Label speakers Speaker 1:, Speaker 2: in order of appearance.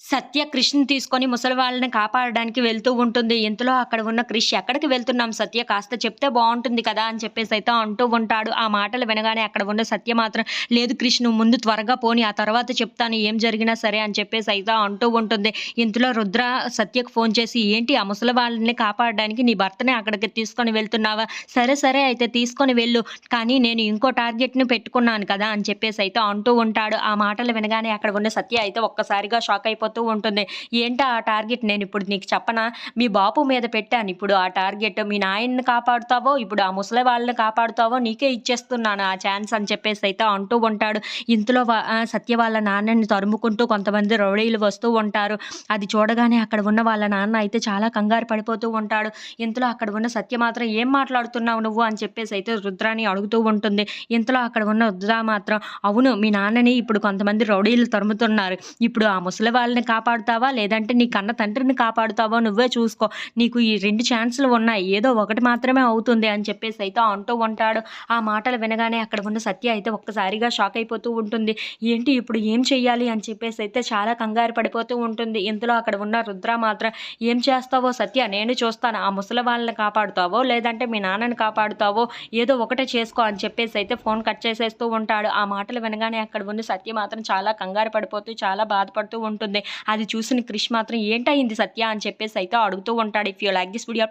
Speaker 1: సత్య కృష్ణ తీసుకొని ముసలి వాళ్ళని కాపాడడానికి వెళ్తూ ఉంటుంది. ఇంతలో అక్కడ ఉన్న క్రిష్ "ఎక్కడికి వెళ్తున్నాం సత్య కాస్త చెప్తే బాగుంటుంది కదా!" అని చెప్పేసి అయితే అంటూ ఉంటాడు. ఆ మాటలు వినగానే అక్కడ ఉన్న సత్య మాత్రం "లేదు క్రిష్ నువ్వు ముందు త్వరగా పోని ఆ తర్వాత చెప్తాను ఏం జరిగినా సరే" అని చెప్పేసి అయితే అంటూ ఉంటుంది. ఇంతలో రుద్ర సత్యకు ఫోన్ చేసి "ఏంటి ఆ ముసలి వాళ్ళని కాపాడడానికి నీ భర్తని అక్కడికి తీసుకొని వెళ్తున్నావా? సరే సరే అయితే తీసుకొని వెళ్ళు. కానీ నేను ఇంకో టార్గెట్‌ని పెట్టుకున్నాను కదా!" అని చెప్పేసి అయితే అంటూ ఉంటాడు. ఆ మాటలు వినగానే అక్కడ ఉన్న సత్య అయితే ఒక్కసారిగా షాక్ అయిపోతూ ఉంటుంది. "ఏంటా ఆ టార్గెట్ నేను ఇప్పుడు నీకు చెప్పనా? మీ బాపు మీద పెట్టాను ఇప్పుడు ఆ టార్గెట్. మీ నాయన్ని కాపాడుతావో, ఇప్పుడు ఆ ముసలి వాళ్ళని కాపాడుతావో నీకే ఇచ్చేస్తున్నాను ఆ ఛాన్స్" అని చెప్పేసి అయితే అంటూ ఉంటాడు. ఇంతలో సత్య వాళ్ళ నాన్నని తరుముకుంటూ కొంతమంది రౌడీలు వస్తూ ఉంటారు. అది చూడగానే అక్కడ ఉన్న వాళ్ళ నాన్న అయితే చాలా కంగారు పడిపోతూ ఉంటాడు. ఇంతలో అక్కడ ఉన్న సత్య మాత్రం "ఏం మాట్లాడుతున్నావు నువ్వు?" అని చెప్పేసి అయితే రుద్రాని అడుగుతూ ఉంటుంది. ఇంతలో అక్కడ ఉన్న రుద్ర మాత్రం "అవును మీ నాన్నని ఇప్పుడు కొంతమంది రౌడీలు తరుముతున్నారు. ఇప్పుడు ఆ ముసలి వాళ్ళని కాపాడుతావా? లేదంటే నీ కన్న తండ్రిని కాపాడుతావా నువ్వే చూసుకో. నీకు ఈ రెండు ఛాన్సులు ఉన్నాయి. ఏదో ఒకటి మాత్రమే అవుతుంది" అని చెప్పేసి అయితే అంటూ ఉంటాడు. ఆ మాటలు వినగానే అక్కడ ఉన్న సత్య అయితే ఒక్కసారిగా షాక్ అయిపోతూ ఉంటుంది. ఏంటి ఇప్పుడు ఏం చెయ్యాలి? అని చెప్పేసి అయితే చాలా కంగారు పడిపోతూ ఉంటుంది. ఇంతలో అక్కడ ఉన్న రుద్ర మాత్రం "ఏం చేస్తావో సత్య నేను చూస్తాను. ఆ ముసలి వాళ్ళని కాపాడుతావో, లేదంటే మీ నాన్నని కాపాడుతావో ఏదో ఒకటే చేసుకో" అని చెప్పేసి అయితే ఫోన్ కట్ చేసేస్తూ ఉంటాడు. ఆ మాటలు వినగానే అక్కడ ఉన్న సత్య మాత్రం చాలా కంగారు పడిపోతూ, చాలా బాధపడుతూ ఉంటుంది. అది చూసిన క్రిష్ మాత్రం "ఏంటయింది సత్య?" అని చెప్పేసి అయితే అడుగుతూ ఉంటాడు. If you like this video